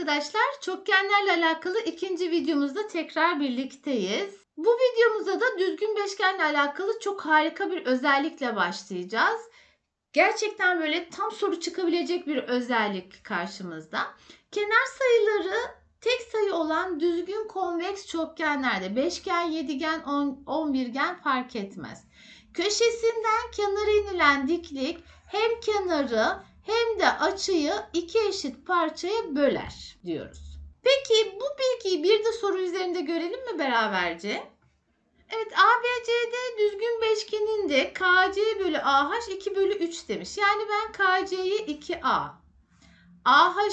arkadaşlar. Çokgenlerle alakalı ikinci videomuzda tekrar birlikteyiz. Bu videomuzda da düzgün beşgenle alakalı çok harika bir özellikle başlayacağız. Gerçekten böyle tam soru çıkabilecek bir özellik karşımızda. Kenar sayıları tek sayı olan düzgün konveks çokgenlerde beşgen, yedigen, on, on birgen fark etmez. Köşesinden kenara inilen diklik hem kenarı hem de açıyı iki eşit parçaya böler diyoruz. Peki bu bilgiyi bir de soru üzerinde görelim mi beraberce? Evet ABCD düzgün beşgeninde KC bölü AH 2 bölü 3 demiş. Yani ben KC'yi 2A, AH'a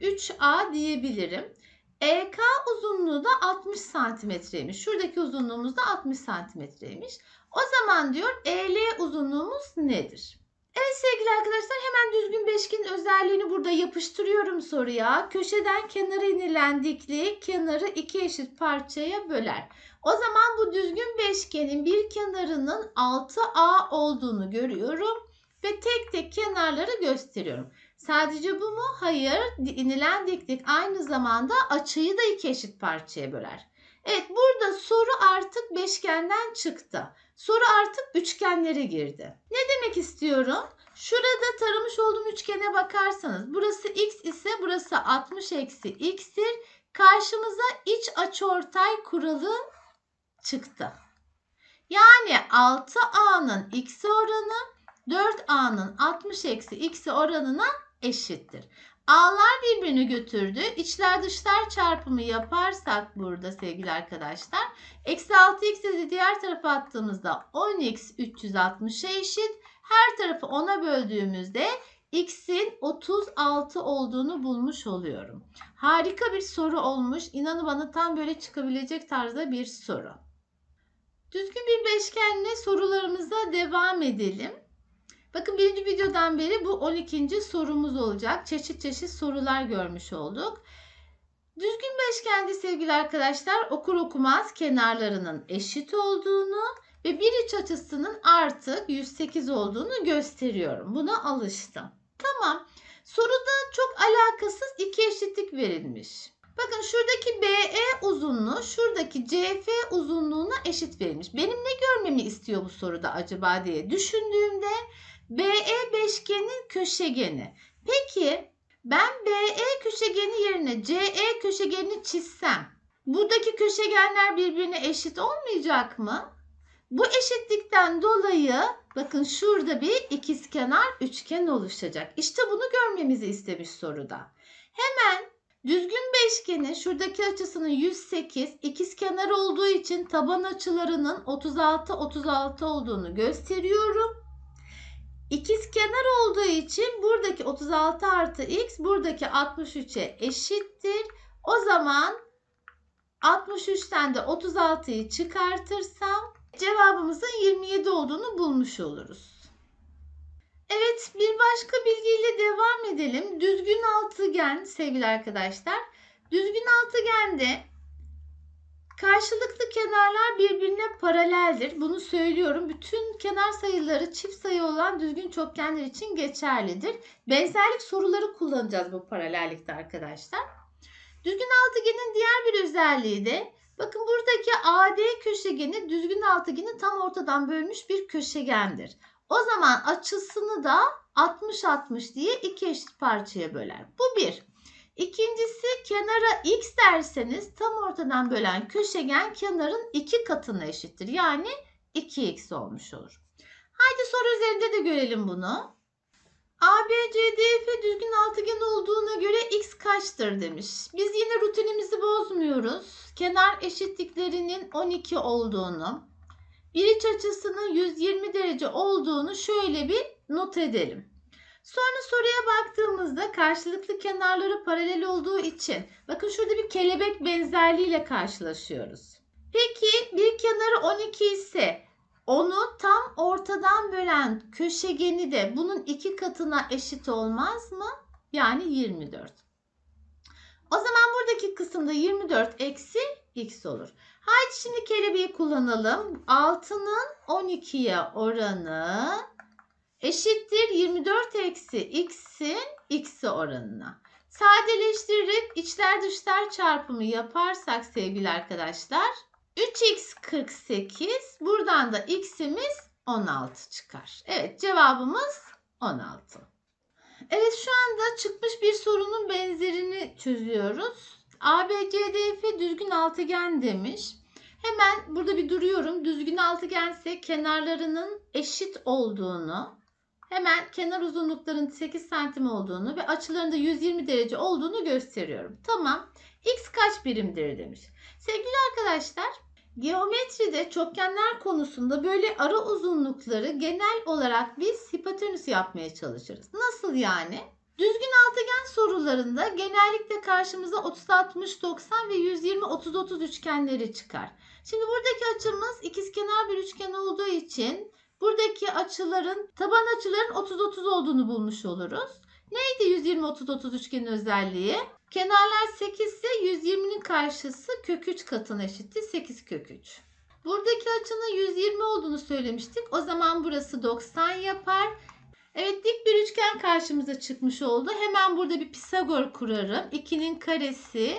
3A diyebilirim. EK uzunluğu da 60 santimetreymiş. Şuradaki uzunluğumuz da 60 santimetreymiş. O zaman diyor EL uzunluğumuz nedir? Evet sevgili arkadaşlar hemen düzgün beşgenin özelliğini burada yapıştırıyorum soruya. Köşeden kenara inilen dikliği kenarı iki eşit parçaya böler. O zaman bu düzgün beşgenin bir kenarının 6A olduğunu görüyorum ve tek tek kenarları gösteriyorum. Sadece bu mu? Hayır. İnilen diklik aynı zamanda açıyı da iki eşit parçaya böler. Evet burada soru artık beşgenden çıktı. Soru artık üçgenlere girdi. Ne demek istiyorum? Şurada taramış olduğum üçgene bakarsanız burası x ise burası 60 eksi x'tir. Karşımıza iç açıortay kuralı çıktı. Yani 6a'nın x oranı 4a'nın 60 eksi x oranına eşittir. A'lar birbirini götürdü. İçler dışlar çarpımı yaparsak burada sevgili arkadaşlar. Eksi 6x'i diğer tarafa attığımızda 10x 360'a eşit. Her tarafı 10'a böldüğümüzde x'in 36 olduğunu bulmuş oluyorum. Harika bir soru olmuş. İnanın bana tam böyle çıkabilecek tarzda bir soru. Düzgün bir beşgenle sorularımıza devam edelim. Bakın birinci videodan beri bu 12. sorumuz olacak. Çeşit çeşit sorular görmüş olduk. Düzgün beşgende sevgili arkadaşlar okur okumaz kenarlarının eşit olduğunu ve bir iç açısının artık 108 olduğunu gösteriyorum. Buna alıştım. Tamam. Soruda çok alakasız iki eşitlik verilmiş. Bakın şuradaki BE uzunluğu şuradaki CF uzunluğuna eşit verilmiş. Benim ne görmemi istiyor bu soruda acaba diye düşündüğümde BE beşgenin köşegeni. Peki ben BE köşegeni yerine CE köşegenini çizsem buradaki köşegenler birbirine eşit olmayacak mı? Bu eşitlikten dolayı bakın şurada bir ikizkenar üçgen oluşacak. İşte bunu görmemizi istemiş soruda. Hemen düzgün beşgenin şuradaki açısının 108 ikizkenar olduğu için taban açılarının 36 36 olduğunu gösteriyorum. İkiz kenar olduğu için buradaki 36 artı x buradaki 63'e eşittir. O zaman 63'ten de 36'yı çıkartırsam cevabımızın 27 olduğunu bulmuş oluruz. Evet bir başka bilgiyle devam edelim. Düzgün altıgen sevgili arkadaşlar. Düzgün altıgende Karşılıklı kenarlar birbirine paraleldir. Bunu söylüyorum. Bütün kenar sayıları çift sayı olan düzgün çokgenler için geçerlidir. Benzerlik soruları kullanacağız bu paralellikte arkadaşlar. Düzgün altıgenin diğer bir özelliği de bakın buradaki AD köşegeni düzgün altıgeni tam ortadan bölmüş bir köşegendir. O zaman açısını da 60-60 diye iki eşit parçaya böler. Bu bir. İkincisi kenara x derseniz tam ortadan bölen köşegen kenarın iki katına eşittir. Yani 2x olmuş olur. Haydi soru üzerinde de görelim bunu. ABCDF düzgün altıgen olduğuna göre x kaçtır demiş. Biz yine rutinimizi bozmuyoruz. Kenar eşitliklerinin 12 olduğunu, bir iç açısının 120 derece olduğunu şöyle bir not edelim. Sonra soruya baktığımızda karşılıklı kenarları paralel olduğu için bakın şurada bir kelebek benzerliğiyle karşılaşıyoruz. Peki bir kenarı 12 ise onu tam ortadan bölen köşegeni de bunun iki katına eşit olmaz mı? Yani 24. O zaman buradaki kısımda 24 eksi x olur. Haydi şimdi kelebeği kullanalım. 6'nın 12'ye oranı eşittir 24 eksi x'in x'i oranına. Sadeleştirerek içler dışlar çarpımı yaparsak sevgili arkadaşlar 3x 48 buradan da x'imiz 16 çıkar. Evet cevabımız 16. Evet şu anda çıkmış bir sorunun benzerini çözüyoruz. ABCDF düzgün altıgen demiş. Hemen burada bir duruyorum. Düzgün altıgense kenarlarının eşit olduğunu, hemen kenar uzunluklarının 8 santim olduğunu ve açılarında 120 derece olduğunu gösteriyorum. Tamam. X kaç birimdir demiş. Sevgili arkadaşlar, geometride çokgenler konusunda böyle ara uzunlukları genel olarak biz hipotenüs yapmaya çalışırız. Nasıl yani? Düzgün altıgen sorularında genellikle karşımıza 30 60 90 ve 120 30 30 üçgenleri çıkar. Şimdi buradaki açımız ikizkenar bir üçgen olduğu için buradaki açıların taban açıların 30 30 olduğunu bulmuş oluruz. Neydi 120 30 30 üçgenin özelliği? Kenarlar 8 ise 120'nin karşısı kök 3 katına eşitti 8 kök 3. Buradaki açının 120 olduğunu söylemiştik. O zaman burası 90 yapar. Evet dik bir üçgen karşımıza çıkmış oldu. Hemen burada bir Pisagor kurarım. 2'nin karesi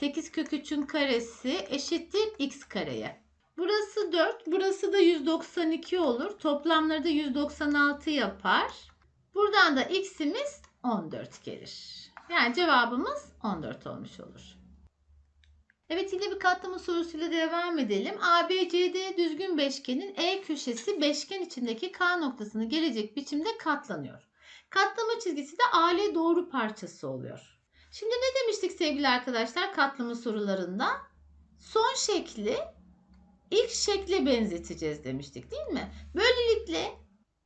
8 kök 3'ün karesi eşittir x kareye. Burası 4, burası da 192 olur. Toplamları da 196 yapar. Buradan da x'imiz 14 gelir. Yani cevabımız 14 olmuş olur. Evet yine bir katlama sorusuyla devam edelim. ABCD düzgün beşgenin E köşesi beşgen içindeki K noktasını gelecek biçimde katlanıyor. Katlama çizgisi de AL doğru parçası oluyor. Şimdi ne demiştik sevgili arkadaşlar katlama sorularında? Son şekli ilk şekle benzeteceğiz demiştik değil mi? Böylelikle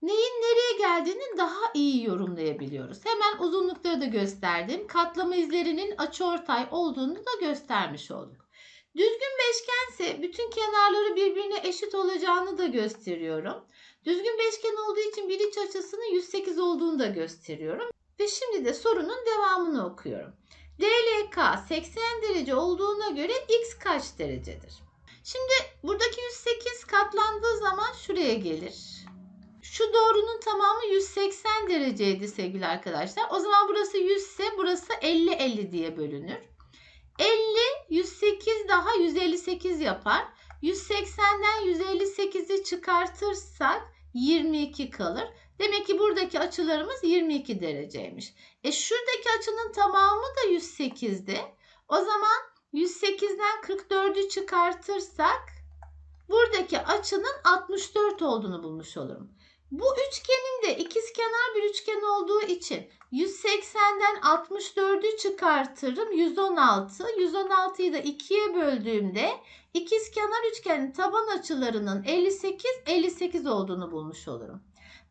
neyin nereye geldiğini daha iyi yorumlayabiliyoruz. Hemen uzunlukları da gösterdim. Katlama izlerinin açıortay olduğunu da göstermiş olduk. Düzgün beşgense bütün kenarları birbirine eşit olacağını da gösteriyorum. Düzgün beşgen olduğu için bir iç açısının 108 olduğunu da gösteriyorum. Ve şimdi de sorunun devamını okuyorum. DLK 80 derece olduğuna göre x kaç derecedir? Şimdi buradaki 108 katlandığı zaman şuraya gelir. Şu doğrunun tamamı 180 dereceydi sevgili arkadaşlar. O zaman burası 100 ise burası 50 50 diye bölünür. 50 108 daha 158 yapar. 180'den 158'i çıkartırsak 22 kalır. Demek ki buradaki açılarımız 22 dereceymiş. E şuradaki açının tamamı da 108'di. O zaman 108'den 44'ü çıkartırsak buradaki açının 64 olduğunu bulmuş olurum. Bu üçgenin de ikizkenar bir üçgen olduğu için 180'den 64'ü çıkartırım 116. 116'yı da 2'ye böldüğümde ikizkenar üçgenin taban açılarının 58 58 olduğunu bulmuş olurum.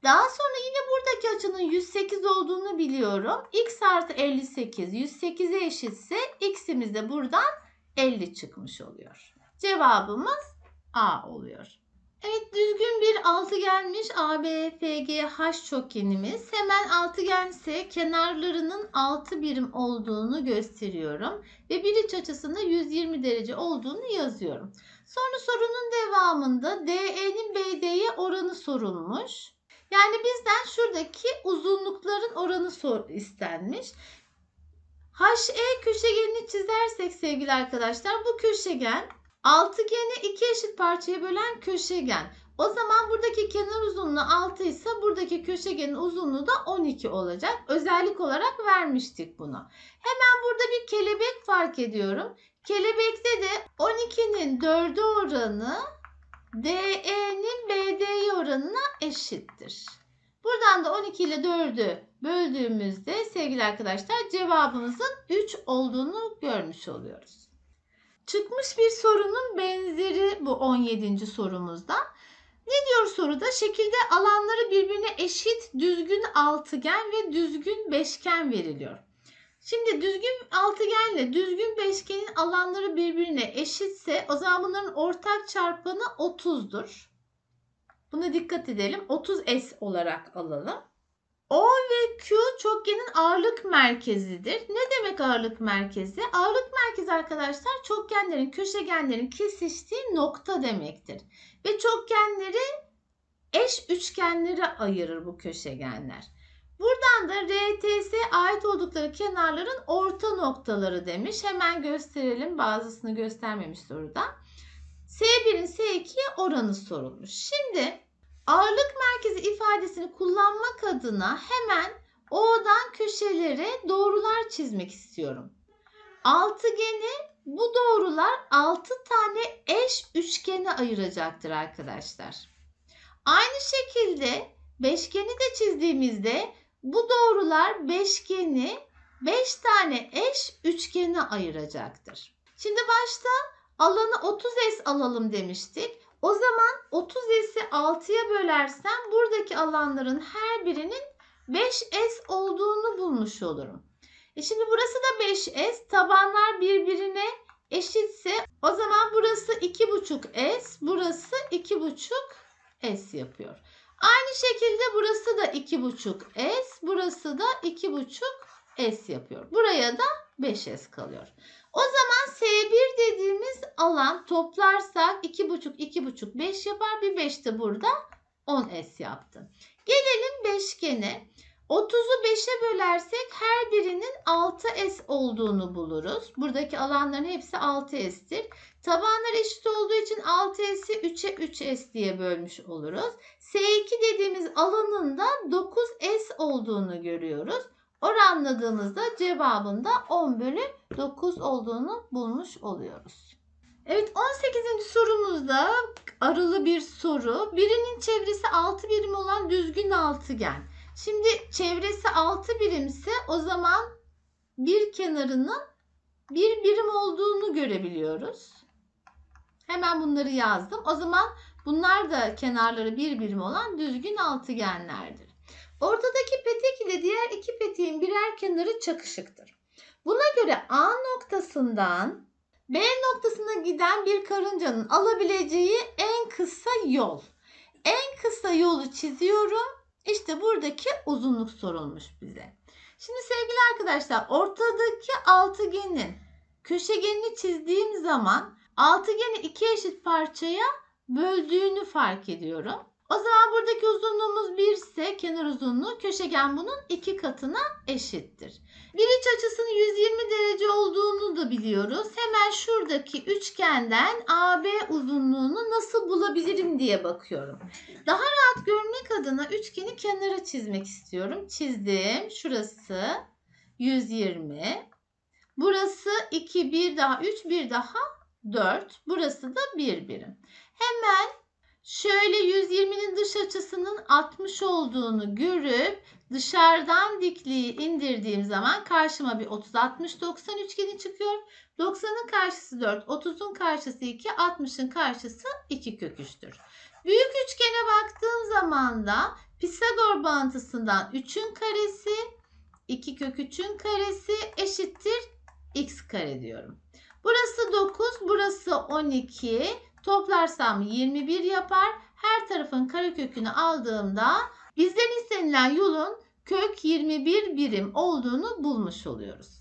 Daha sonra yine buradaki açının 108 olduğunu biliyorum. x artı 58 108'e eşitse x'imiz de buradan 50 çıkmış oluyor. Cevabımız A oluyor. Evet düzgün bir altıgenmiş ABFGH çokgenimiz. Hemen altıgense kenarlarının 6 birim olduğunu gösteriyorum. Ve bir iç açısında 120 derece olduğunu yazıyorum. Sonra sorunun devamında DE'nin BD'ye oranı sorulmuş. Yani bizden şuradaki uzunlukların oranı sor istenmiş. HE köşegenini çizersek sevgili arkadaşlar bu köşegen altıgeni iki eşit parçaya bölen köşegen. O zaman buradaki kenar uzunluğu 6 ise buradaki köşegenin uzunluğu da 12 olacak. Özellik olarak vermiştik bunu. Hemen burada bir kelebek fark ediyorum. Kelebekte de 12'nin 4'ü oranı DE'nin BD'ye oranına eşittir. Buradan da 12 ile 4'ü böldüğümüzde sevgili arkadaşlar cevabımızın 3 olduğunu görmüş oluyoruz. Çıkmış bir sorunun benzeri bu 17. sorumuzda. Ne diyor soruda? Şekilde alanları birbirine eşit düzgün altıgen ve düzgün beşgen veriliyor. Şimdi düzgün altıgenle düzgün beşgenin alanları birbirine eşitse o zaman bunların ortak çarpanı 30'dur. Buna dikkat edelim. 30S olarak alalım. O ve Q çokgenin ağırlık merkezidir. Ne demek ağırlık merkezi? Ağırlık merkezi arkadaşlar çokgenlerin, köşegenlerin kesiştiği nokta demektir. Ve çokgenleri eş üçgenlere ayırır bu köşegenler. Da RTS ait oldukları kenarların orta noktaları demiş. Hemen gösterelim. Bazısını göstermemiş soruda. S1'in S2'ye oranı sorulmuş. Şimdi ağırlık merkezi ifadesini kullanmak adına hemen O'dan köşelere doğrular çizmek istiyorum. Altıgeni bu doğrular 6 tane eş üçgene ayıracaktır arkadaşlar. Aynı şekilde beşgeni de çizdiğimizde bu doğrular beşgeni 5 tane eş üçgene ayıracaktır. Şimdi başta alanı 30S alalım demiştik. O zaman 30S'i 6'ya bölersem buradaki alanların her birinin 5S olduğunu bulmuş olurum. E şimdi burası da 5S. Tabanlar birbirine eşitse o zaman burası 2,5S, burası 2,5S yapıyor. Aynı şekilde burası da 2,5S, burası da 2,5S yapıyor. Buraya da 5S kalıyor. O zaman S1 dediğimiz alan toplarsak 2,5, 2,5, 5 yapar. Bir 5 de burada 10S yaptı. Gelelim beşgene. 30'u 5'e bölersek her birinin 6S olduğunu buluruz. Buradaki alanların hepsi 6S'tir. Tabanlar eşit olduğu için 6S'i 3'e 3S diye bölmüş oluruz. S2 dediğimiz alanın da 9S olduğunu görüyoruz. Oranladığımızda cevabında 10 bölü 9 olduğunu bulmuş oluyoruz. Evet 18. sorumuzda arılı bir soru. Birinin çevresi 6 birim olan düzgün altıgen. Şimdi çevresi 6 birimse o zaman bir kenarının bir birim olduğunu görebiliyoruz. Hemen bunları yazdım. O zaman bunlar da kenarları bir birim olan düzgün altıgenlerdir. Ortadaki petek ile diğer iki peteğin birer kenarı çakışıktır. Buna göre A noktasından B noktasına giden bir karıncanın alabileceği en kısa yol. En kısa yolu çiziyorum. İşte buradaki uzunluk sorulmuş bize. Şimdi sevgili arkadaşlar ortadaki altıgenin köşegenini çizdiğim zaman altıgeni iki eşit parçaya böldüğünü fark ediyorum. O zaman buradaki uzunluğumuz 1 ise kenar uzunluğu köşegen bunun iki katına eşittir. Bir iç açısının 120 derece olduğunu da biliyoruz. Hemen şuradaki üçgenden AB uzunluğunu nasıl bulabilirim diye bakıyorum. Daha rahat görmek adına üçgeni kenara çizmek istiyorum. Çizdim. Şurası 120. Burası 2, 1 daha 3, 1 daha 4. Burası da 1 birim. Hemen şöyle 120'nin dış açısının 60 olduğunu görüp dışarıdan dikliği indirdiğim zaman karşıma bir 30 60 90 üçgeni çıkıyor. 90'ın karşısı 4, 30'un karşısı 2, 60'ın karşısı 2 kök 3'tür. Büyük üçgene baktığım zaman da Pisagor bağıntısından 3'ün karesi 2 kök 3'ün karesi eşittir x kare diyorum. Burası 9, burası 12. Toplarsam 21 yapar. Her tarafın karekökünü aldığımda bizden istenilen yolun kök 21 birim olduğunu bulmuş oluyoruz.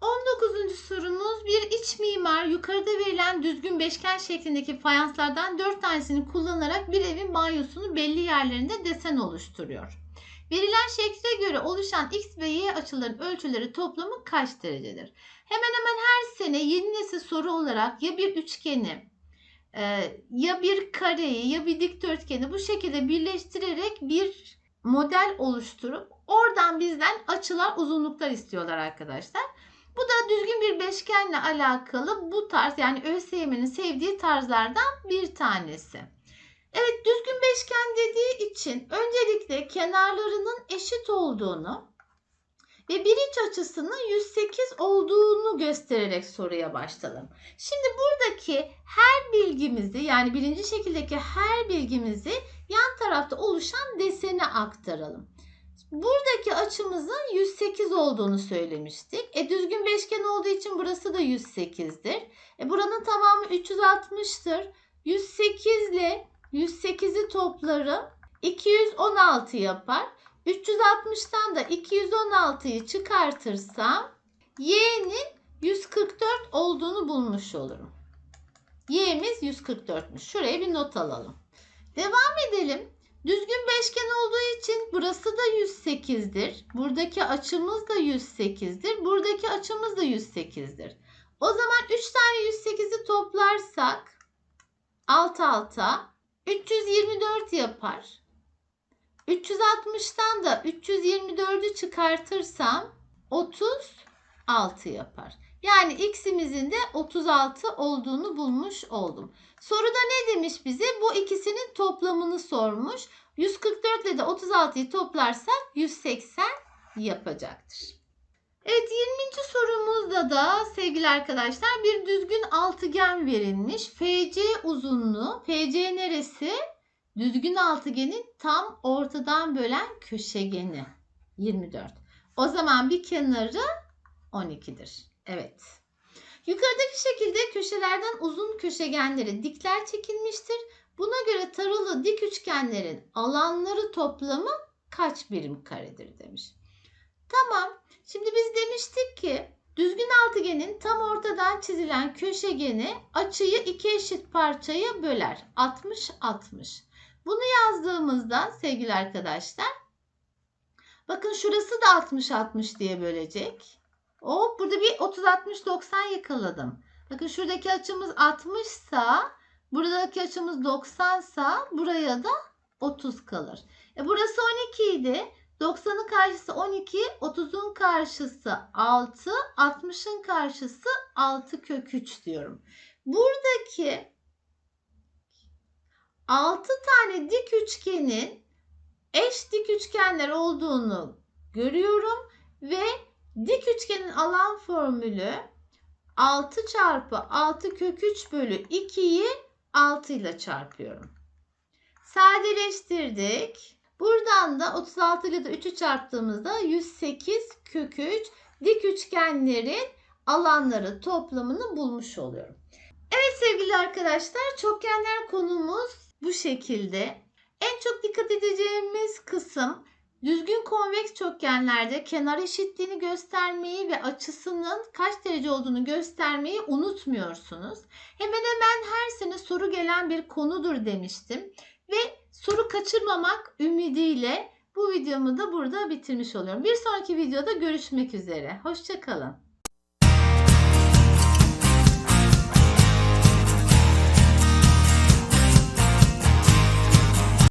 19. sorumuz bir iç mimar yukarıda verilen düzgün beşgen şeklindeki fayanslardan 4 tanesini kullanarak bir evin banyosunu belli yerlerinde desen oluşturuyor. Verilen şekle göre oluşan x ve y açıların ölçüleri toplamı kaç derecedir? Hemen hemen her sene yeni nesil soru olarak ya bir üçgeni ya bir kareyi ya bir dikdörtgeni bu şekilde birleştirerek bir model oluşturup oradan bizden açılar uzunluklar istiyorlar arkadaşlar. Bu da düzgün bir beşgenle alakalı bu tarz yani ÖSYM'nin sevdiği tarzlardan bir tanesi. Evet düzgün beşgen dediği için öncelikle kenarlarının eşit olduğunu ve bir iç açısının 108 olduğunu göstererek soruya başlayalım. Şimdi buradaki her bilgimizi yani birinci şekildeki her bilgimizi yan tarafta oluşan desene aktaralım. Buradaki açımızın 108 olduğunu söylemiştik. E düzgün beşgen olduğu için burası da 108'dir. E buranın tamamı 360'tır. 108 ile 108'i toplarım 216 yapar. 360'tan da 216'yı çıkartırsam y'nin 144 olduğunu bulmuş olurum. Y'miz 144'müş. Şuraya bir not alalım. Devam edelim. Düzgün beşgen olduğu için burası da 108'dir. Buradaki açımız da 108'dir. Buradaki açımız da 108'dir. O zaman 3 tane 108'i toplarsak alt alta 324 yapar. 360'tan da 324'ü çıkartırsam 36 yapar. Yani x'imizin de 36 olduğunu bulmuş oldum. Soruda ne demiş bize? Bu ikisinin toplamını sormuş. 144 ile de 36'yı toplarsak 180 yapacaktır. Evet 20. sorumuzda da sevgili arkadaşlar bir düzgün altıgen verilmiş. FC uzunluğu. FC neresi? Düzgün altıgenin tam ortadan bölen köşegeni. 24. O zaman bir kenarı 12'dir. Evet. Yukarıdaki şekilde köşelerden uzun köşegenlere dikler çekilmiştir. Buna göre taralı dik üçgenlerin alanları toplamı kaç birim karedir demiş. Tamam. Şimdi biz demiştik ki düzgün altıgenin tam ortadan çizilen köşegeni açıyı iki eşit parçaya böler. 60 60. Bunu yazdığımızda sevgili arkadaşlar bakın şurası da 60 60 diye bölecek. Hop burada bir 30 60 90 yakaladım. Bakın şuradaki açımız 60 sa buradaki açımız 90 sa buraya da 30 kalır. E burası 12 idi. 90'ın karşısı 12, 30'un karşısı 6, 60'ın karşısı 6 kök 3 diyorum. Buradaki 6 tane dik üçgenin eş dik üçgenler olduğunu görüyorum ve dik üçgenin alan formülü 6 çarpı 6 kök 3 bölü 2'yi 6 ile çarpıyorum. Sadeleştirdik. Buradan da 36 ile de 3'ü çarptığımızda 108 kök 3 dik üçgenlerin alanları toplamını bulmuş oluyorum. Evet sevgili arkadaşlar çokgenler konumuz bu şekilde. En çok dikkat edeceğimiz kısım düzgün konveks çokgenlerde kenar eşitliğini göstermeyi ve açısının kaç derece olduğunu göstermeyi unutmuyorsunuz. Hemen hemen her sene soru gelen bir konudur demiştim. Ve soru kaçırmamak ümidiyle bu videomu da burada bitirmiş oluyorum. Bir sonraki videoda görüşmek üzere. Hoşçakalın.